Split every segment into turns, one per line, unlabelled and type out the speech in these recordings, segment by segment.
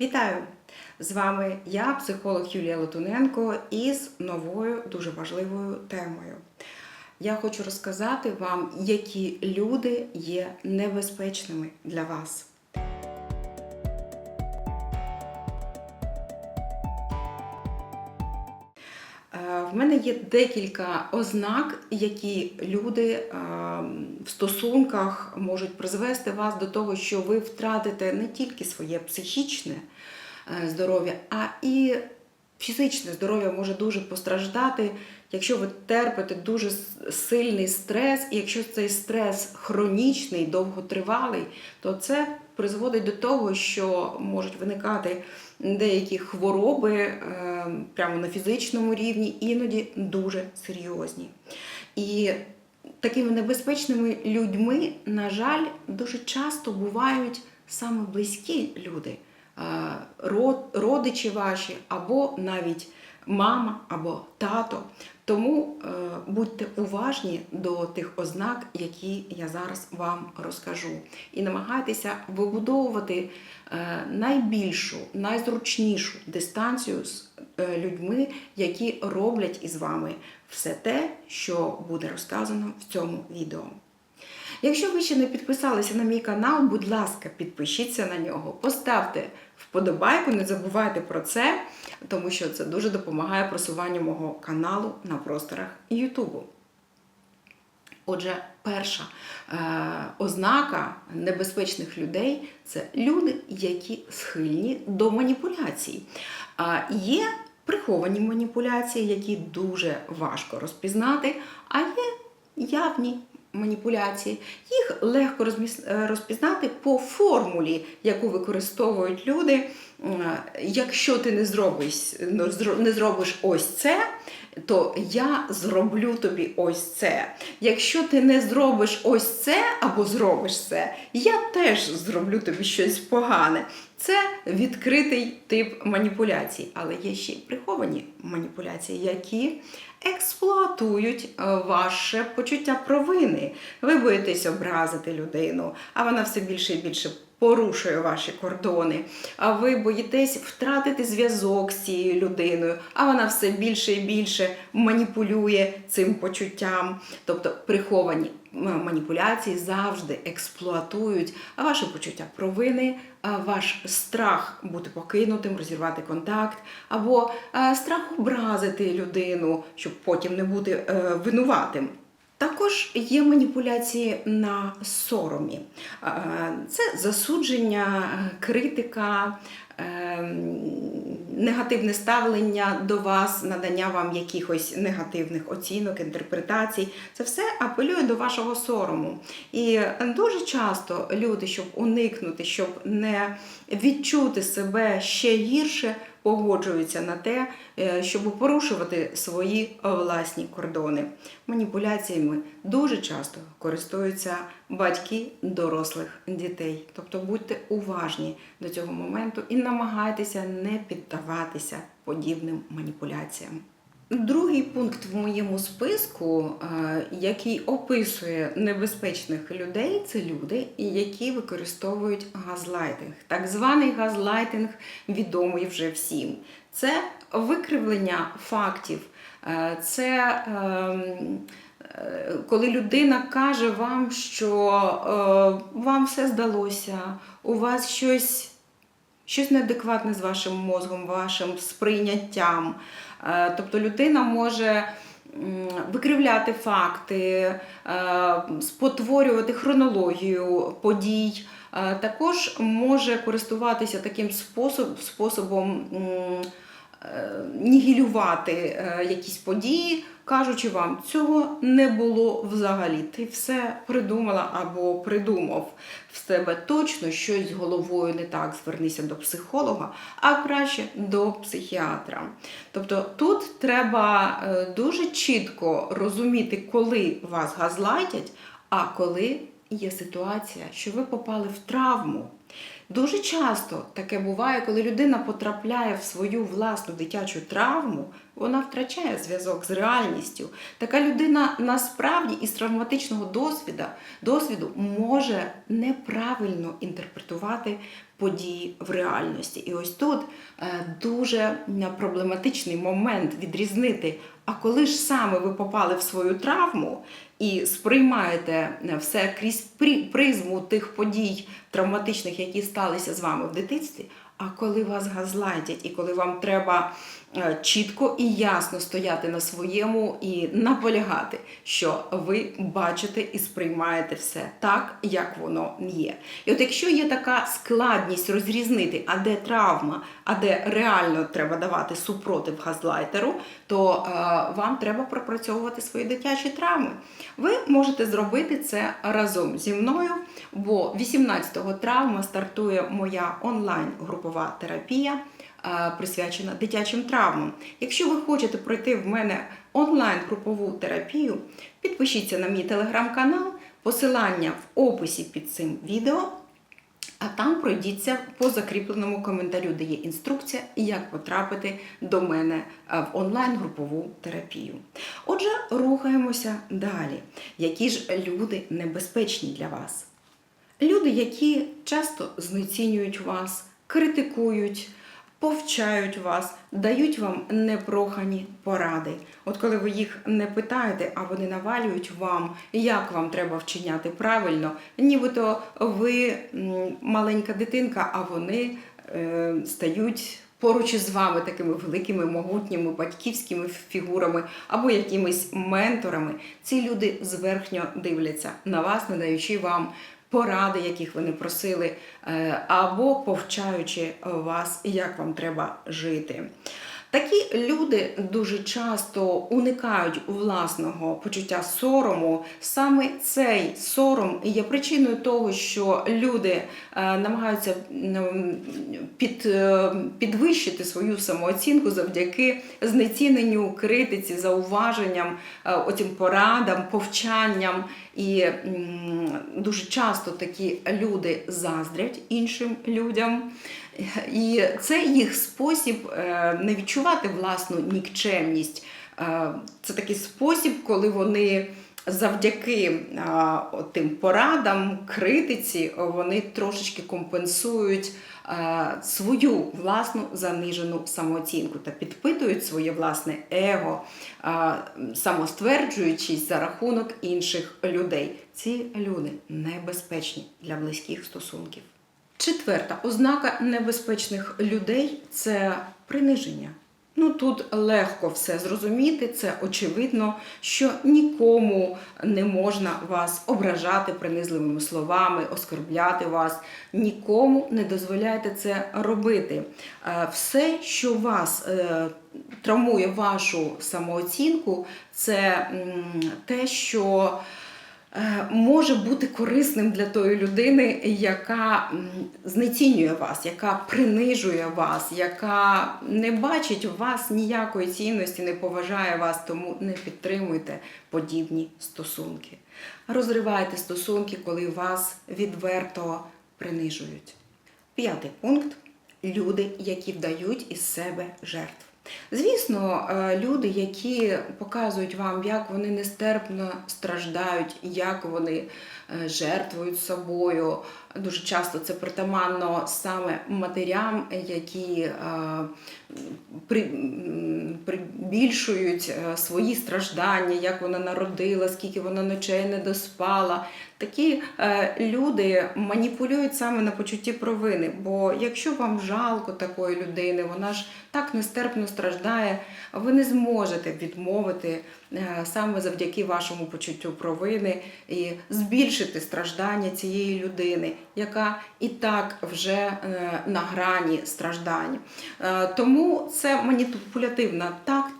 Вітаю! З вами я, психолог Юлія Лотуненко, із новою дуже важливою темою. Я хочу розказати вам, які люди є небезпечними для вас. В мене є декілька ознак, які люди е, в стосунках можуть призвести вас до того, що ви втратите не тільки своє психічне е, здоров'я, а і фізичне здоров'я може дуже постраждати, якщо ви терпите дуже сильний стрес, і якщо цей стрес хронічний, довготривалий, то це призводить до того, що можуть виникати деякі хвороби е, прямо на фізичному рівні, іноді дуже серйозні. І такими небезпечними людьми, на жаль, дуже часто бувають саме близькі люди, е, родичі ваші, або навіть мама або тато. Тому е, будьте уважні до тих ознак, які я зараз вам розкажу. І намагайтеся вибудовувати е, найбільшу, найзручнішу дистанцію з е, людьми, які роблять із вами все те, що буде розказано в цьому відео. Якщо ви ще не підписалися на мій канал, будь ласка, підпишіться на нього, поставте вподобайку, не забувайте про це, тому що це дуже допомагає просуванню мого каналу на просторах Ютубу. Отже, перша е, ознака небезпечних людей це люди, які схильні до маніпуляцій. А є приховані маніпуляції, які дуже важко розпізнати, а є явні маніпуляції. Їх легко е, розпізнати по формулі, яку використовують люди. Е, Якщо ти не зробиш, не зробиш ось це, то я зроблю тобі ось це. Якщо ти не зробиш ось це або зробиш це, я теж зроблю тобі щось погане. Це відкритий тип маніпуляцій, але є ще й приховані маніпуляції, які експлуатують е, ваше почуття провини. Ви боїтесь образити людину, а вона все більше і більше порушує ваші кордони. А ви боїтесь втратити зв'язок з цією людиною, а вона все більше і більше маніпулює цим почуттям. Тобто приховані маніпуляції завжди експлуатують ваше почуття провини, ваш страх бути покинутим, розірвати контакт, або страх образити людину, щоб потім не бути е, винуватим. Також є маніпуляції на соромі. Е, Це засудження, критика, е, негативне ставлення до вас, надання вам якихось негативних оцінок, інтерпретацій. Це все апелює до вашого сорому. І дуже часто люди, щоб уникнути, щоб не відчути себе ще гірше, погоджуються на те, е, щоб порушувати свої власні кордони. Маніпуляціями дуже часто користуються батьки дорослих дітей. Тобто будьте уважні до цього моменту і намагайтеся не піддаватися подібним маніпуляціям. Другий пункт в моєму списку, е, який описує небезпечних людей, це люди, які використовують газлайтинг. Так званий газлайтинг відомий вже всім. Це викривлення фактів, е, це ем, е, коли людина каже вам, що вам все здалося, у вас щось щось неадекватне з вашим мозгом, вашим сприйняттям. Е, Тобто людина може викривляти факти, е, спотворювати хронологію подій. Е, Також може користуватися таким способ, способом нігілювати е, якісь події, кажучи вам, цього не було взагалі. Ти все придумала або придумав. В тебе точно щось з головою не так. Звернися до психолога, а краще до психіатра. Тобто тут треба е, дуже чітко розуміти, коли вас газлайтять, а коли є ситуація, що ви попали в травму. Дуже часто таке буває, коли людина потрапляє в свою власну дитячу травму, вона втрачає зв'язок з реальністю. Така людина насправді із травматичного досвіду, досвіду може неправильно інтерпретувати події в реальності. І ось тут е, дуже проблематичний момент відрізнити. А коли ж саме ви попали в свою травму і сприймаєте е, все крізь при- призму тих подій травматичних, які сталися з вами в дитинстві, а коли вас газлайтять, і коли вам треба е, чітко і ясно стояти на своєму і наполягати, що ви бачите і сприймаєте все так, як воно є. І от якщо є така складність розрізнити, а де травма, а де реально треба давати супротив газлайтеру, то е, вам треба пропрацьовувати свої дитячі травми. Ви можете зробити це разом зі мною, бо 18 травня стартує моя онлайн-групова терапія, е, присвячена дитячим травмам. Якщо ви хочете пройти в мене онлайн-групову терапію, підпишіться на мій телеграм-канал, посилання в описі під цим відео. А там пройдіться по закріпленому коментарю, де є інструкція, як потрапити до мене е, в онлайн-групову терапію. Отже, рухаємося далі. Які ж люди небезпечні для вас? Люди, які часто знецінюють вас, критикують, повчають вас, дають вам непрохані поради. От коли ви їх не питаєте, а вони навалюють вам, як вам треба вчиняти правильно, нібито ви маленька дитинка, а вони е, стають. Поруч із вами такими великими, могутніми батьківськими фігурами або якимись менторами, ці люди зверхньо дивляться на вас, не даючи вам поради, яких ви не просили, е, або повчаючи вас, як вам треба жити. Такі люди дуже часто уникають власного почуття сорому. Саме цей сором є причиною того, що люди е, намагаються під, е, підвищити свою самооцінку завдяки знеціненню, критиці, зауваженням, оцім порадам, повчанням. І дуже часто такі люди заздрять іншим людям. І це їх спосіб е, не відчувати власну нікчемність. Е, Це такий спосіб, коли вони завдяки а, тим порадам, критиці, вони трошечки компенсують е, свою власну занижену самооцінку та підпитують своє власне его, а, самостверджуючись за рахунок інших людей. Ці люди небезпечні для близьких стосунків. Четверта ознака небезпечних людей це приниження. Ну тут легко все зрозуміти, це очевидно, що нікому не можна вас ображати принизливими словами, оскорбляти вас. Нікому не дозволяйте це робити. Е, Все, що вас е, травмує вашу самооцінку, це те, що може бути корисним для тої людини, яка знецінює вас, яка принижує вас, яка не бачить у вас ніякої цінності, не поважає вас, тому не підтримуйте подібні стосунки. Розривайте стосунки, коли вас відверто принижують. П'ятий пункт люди, які вдають із себе жертв. Звісно, е, люди, які показують вам, як вони нестерпно страждають, як вони е, жертвують собою. Дуже часто це притаманно саме матерям, які при, при- м, прибільшують е, свої страждання, як вона народила, скільки вона ночей не доспала. Такі е, люди маніпулюють саме на почутті провини. Бо якщо вам жалко такої людини, вона ж так нестерпно страждає, ви не зможете відмовити е, саме завдяки вашому почуттю провини і збільшити страждання цієї людини, яка і так вже на грані страждань. Тому це маніпулятивна тактика.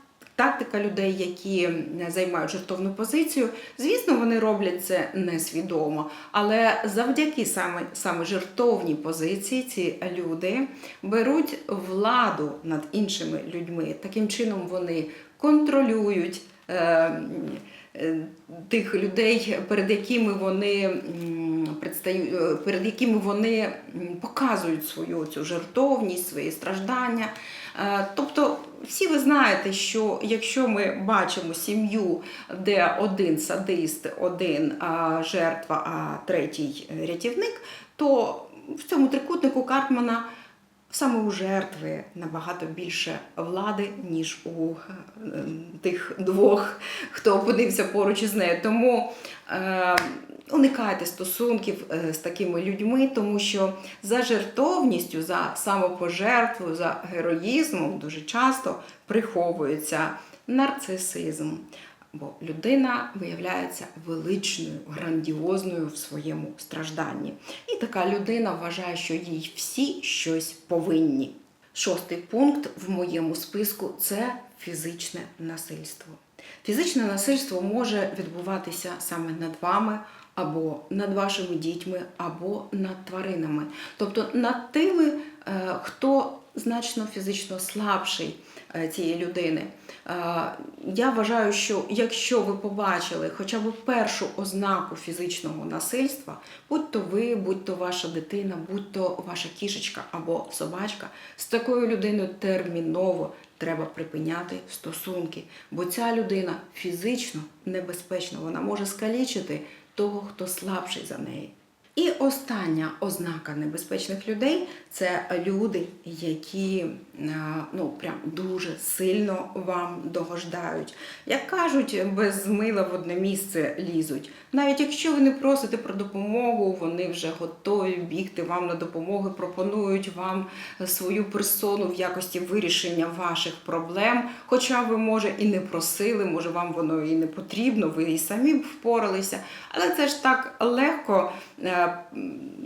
Тактика людей, які займають жертовну позицію, звісно, вони роблять це несвідомо, але завдяки саме, саме жертовній позиції ці люди беруть владу над іншими людьми. Таким чином вони контролюють. е, тих людей, перед якими вони предстають, е, перед якими вони показують свою цю жертовність, свої страждання. Е, Тобто, всі ви знаєте, що якщо ми бачимо сім'ю, де один садист, один жертва, а третій е, рятівник, то в цьому трикутнику Карпмана саме у жертви набагато більше влади, ніж у е, тих двох, хто опинився поруч із нею. Тому е, уникайте стосунків е, з такими людьми, тому що за жертовністю, за самопожертвою, за героїзмом дуже часто приховується нарцисизм. Бо людина виявляється величною, грандіозною в своєму стражданні. І така людина вважає, що їй всі щось повинні. Шостий пункт в моєму списку це фізичне насильство. Фізичне насильство може відбуватися саме над вами, або над вашими дітьми, або над тваринами, тобто над тими, е, хто значно фізично слабший цієї людини. Е, Я вважаю, що якщо ви побачили хоча б першу ознаку фізичного насильства, будь то ви, будь то ваша дитина, будь то ваша кішечка або собачка, з такою людиною терміново треба припиняти стосунки, бо ця людина фізично небезпечна, вона може скалічити того, хто слабший за неї. І остання ознака небезпечних людей це люди, які е, ну прям дуже сильно вам догождають. Як кажуть, без мила в одне місце лізуть. Навіть якщо ви не просите про допомогу, вони вже готові бігти вам на допомогу, пропонують вам свою персону в якості вирішення ваших проблем. Хоча ви, може, і не просили, може, вам воно і не потрібно, ви і самі впоралися. Але це ж так легко е,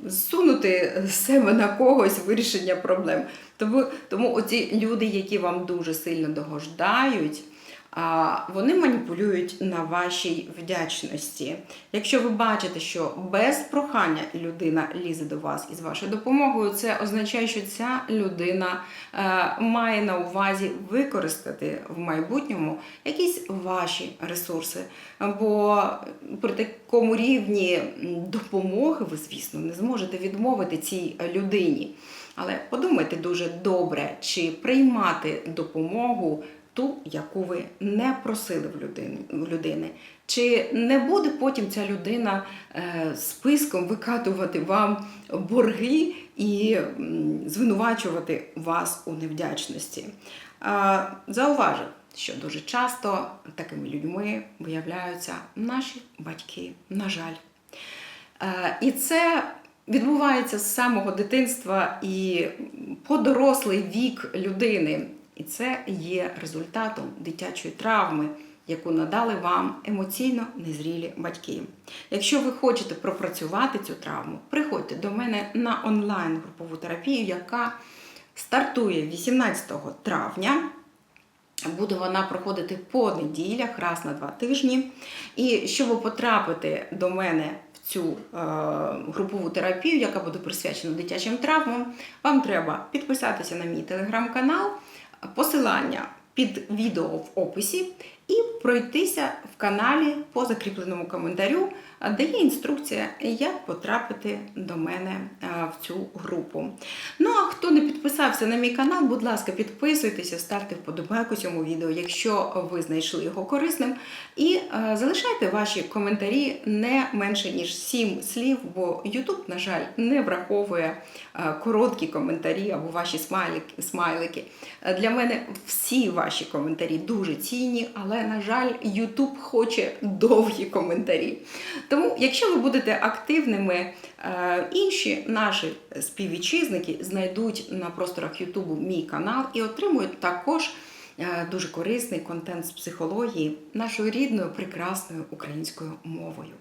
зсунути з себе на когось вирішення проблем. Тому, тому оці люди, які вам дуже сильно догождають, вони маніпулюють на вашій вдячності. Якщо ви бачите, що без прохання людина лізе до вас із вашою допомогою, це означає, що ця людина е, має на увазі використати в майбутньому якісь ваші ресурси. Бо при такому рівні допомоги ви, звісно, не зможете відмовити цій людині. Але подумайте дуже добре, чи приймати допомогу ту, яку ви не просили в людини. Чи не буде потім ця людина е, списком викатувати вам борги і звинувачувати вас у невдячності? Зауважу, що дуже часто такими людьми виявляються наші батьки, на жаль. Е, І це відбувається з самого дитинства і по дорослий вік людини. І це є результатом дитячої травми, яку надали вам емоційно незрілі батьки. Якщо ви хочете пропрацювати цю травму, приходьте до мене на онлайн групову терапію, яка стартує 18 травня. Буде вона проходити по неділях, раз на два тижні. І щоб потрапити до мене в цю е, групову терапію, яка буде присвячена дитячим травмам, вам треба підписатися на мій телеграм-канал, посилання під відео в описі і пройтися в каналі по закріпленому коментарю, де є інструкція, як потрапити до мене в цю групу. Ну а хто не підписався на мій канал, будь ласка, підписуйтеся, ставте вподобайку цьому відео, якщо ви знайшли його корисним. І залишайте ваші коментарі не менше ніж 7 слів, бо YouTube, на жаль, не враховує короткі коментарі або ваші смайлики. Для мене всі ваші коментарі дуже цінні, але, на жаль, Ютуб хоче довгі коментарі. Тому, якщо ви будете активними, е, інші наші співвітчизники знайдуть на просторах Ютубу мій канал і отримують також е, дуже корисний контент з психології нашою рідною прекрасною українською мовою.